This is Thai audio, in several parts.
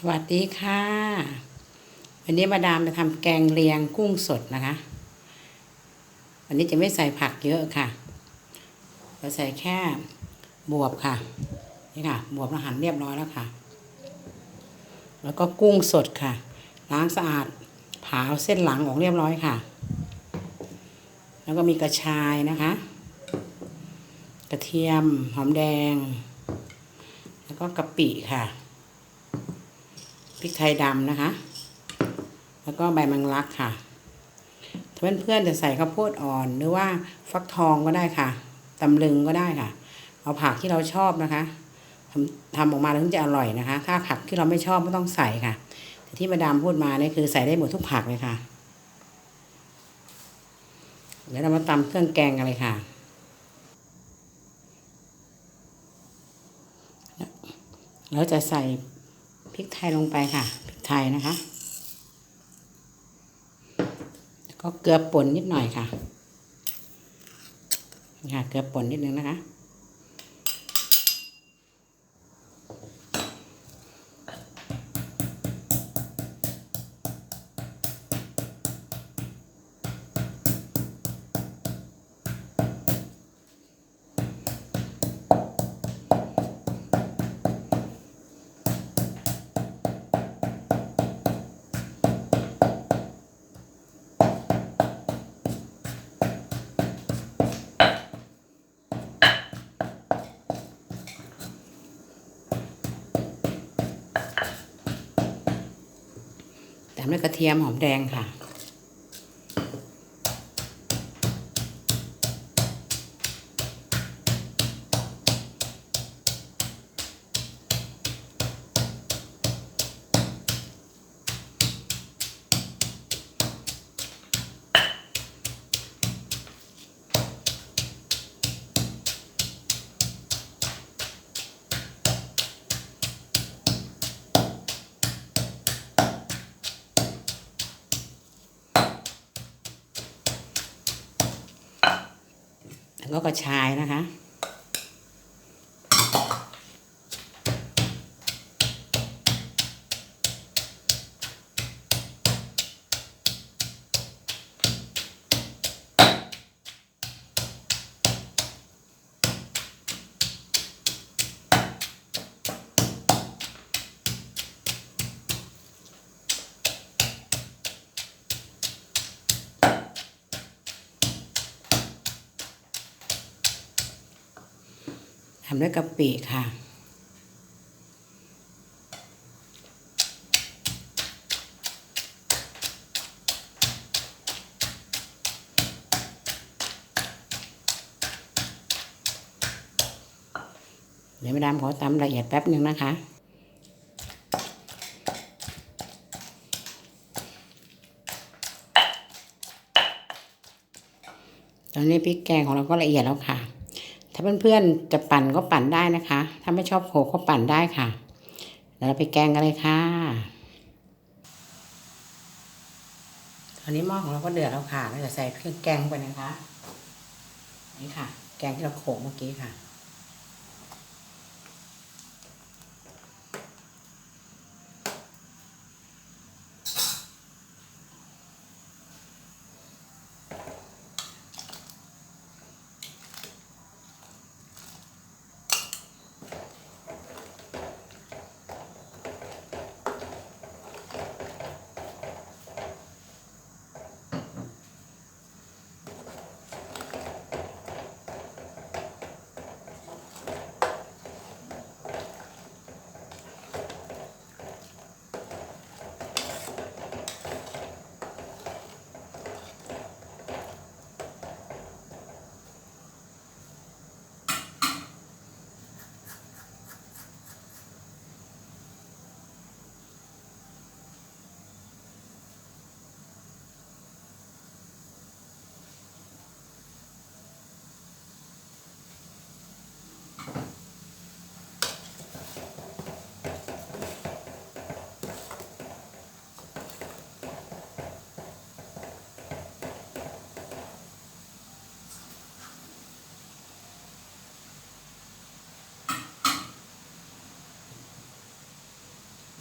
สวัสดีค่ะ วันนี้มาดามจะทำแกงเลียงกุ้งสดนะคะ วันนี้จะไม่ใส่ผักเยอะค่ะเราใส่แค่บวบค่ะนี่ค่ะ บวบเราหั่นเรียบร้อยแล้วค่ะ แล้วก็กุ้งสดค่ะ ล้างสะอาดผาเอาเส้นหลังออกเรียบร้อยค่ะ แล้วก็มีกระชายนะคะ กระเทียมหอมแดง แล้วก็กะปิค่ะ ริกไทยดำนะคะ แล้วก็ใบมังลักค่ะ ถ้าเพื่อนๆจะใส่ข้าวโพดอ่อนหรือว่าฟักทองก็ได้ค่ะตำลึงก็ได้ค่ะ เอาผักที่เราชอบนะคะทำทำออกมาแล้วถึงจะอร่อยนะคะ ถ้าผักที่เราไม่ชอบไม่ต้องใส่ค่ะแต่ที่มาดามพูดมาเนี่ยคือใส่ได้หมดทุกผักเลยค่ะเดี๋ยวเรามาตำเครื่องแกงกันเลยค่ะแล้วจะใส่ พริกไทยลงไปค่ะพริกไทยนะคะแล้วก็เกลือป่นนิดหน่อยค่ะค่ะเกลือป่นนิดนึงนะคะามด้วยกระเทียมหอมแดงค่ะ ก็กระชายนะคะ ทำด้วยกะปิค่ะ เดี๋ยวมาดามขอตำละเอียดแป๊บหนึ่งนะคะตอนนี้พริกแกงของเราก็ละเอียดแล้วค่ะ ถ้าเพื่อนๆจะปั่นก็ปั่นได้นะคะ ถ้าไม่ชอบโขกก็ปั่นได้ค่ะเดี๋ยวเราไปแกงกันเลยค่ะตอนนี้หม้อของเราก็เดือดแล้วค่ะเราจะใส่เครื่องแกงลงไปนะคะ นี่ค่ะ แกงที่เราโขกเมื่อกี้ค่ะ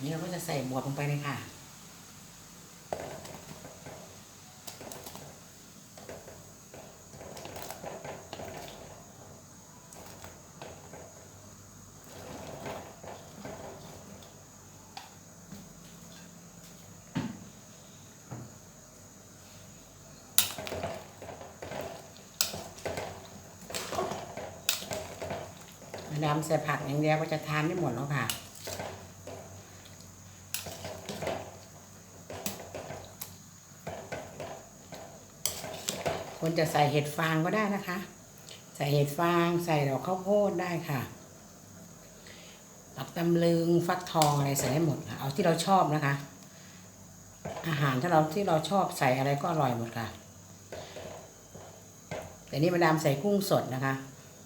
นี่เราก็จะใส่บวบลงไปเลยค่ะมาดาใส่ผักอย่างเดียวก็จะทานได้หมดแล้วค่ะ คนจะใส่เห็ดฟางก็ได้นะคะ ใส่เห็ดฟางใส่ดอกข้าวโพดได้ค่ะปักตำลึงฟักทองอะไรใส่ได้หมดค่ะเอาที่เราชอบนะคะ อาหารถ้าเราที่เราชอบใส่อะไรก็อร่อยหมดค่ะ แต่นี่มาดามใส่กุ้งสดนะคะ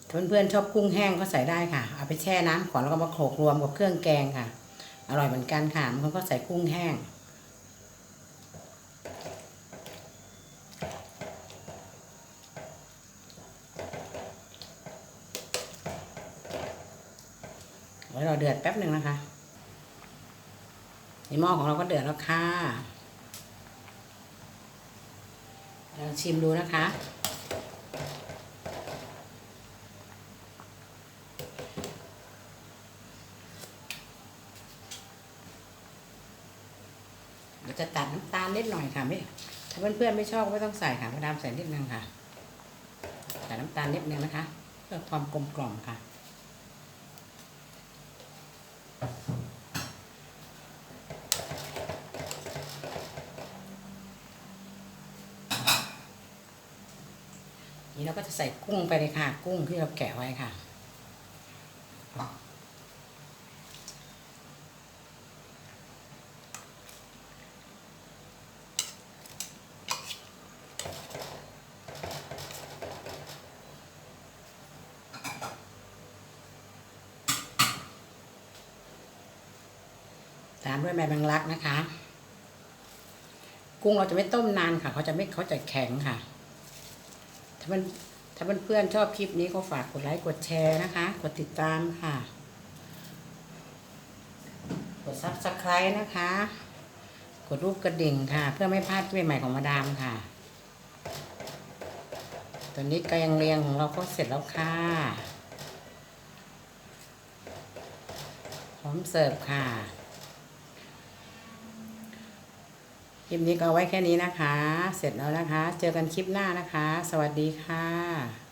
เพื่อนๆชอบกุ้งแห้งก็ใส่ได้ค่ะ เอาไปแช่น้ำก่อนแล้วก็มาโขลกรวมกับเครื่องแกงค่ะ อร่อยเหมือนกันค่ะมันก็ใส่กุ้งแห้ง ไว้เราเดือดแป๊บหนึ่งนะคะในหม้อของเราก็เดือดแล้วค่ะเราชิมดูนะคะเราจะตัดน้ำตาลนิดหน่อยค่ะไม่ถ้าเพื่อนๆไม่ชอบไม่ต้องใส่ค่ะมาดามใส่นิดนึงค่ะ ใส่น้ำตาลนิดนึงนะคะ เพื่อความกลมกล่อมค่ะ นี่เราก็จะใส่กุ้งไปเลยค่ะ กุ้งที่เราแกะไว้ค่ะ ตามด้วยใบแมงลักนะคะ กุ้งเราจะไม่ต้มนานค่ะเขาจะไม่เขาจะแข็งค่ะ ถ้ามันถ้าเพื่อนๆชอบคลิปนี้ก็ฝากกดไลค์กดแชร์นะคะ กดติดตามค่ะ กดซับสไครต์นะคะ กดรูปกระดิ่งค่ะ เพื่อไม่พลาดคลิปใหม่ของมาดามค่ะตอนนี้แกงเลียงของเราก็เสร็จแล้วค่ะพร้อมเสิร์ฟค่ะ คลิปนี้ก็เอาไว้แค่นี้นะคะ เสร็จแล้วนะคะ เจอกันคลิปหน้านะคะ สวัสดีค่ะ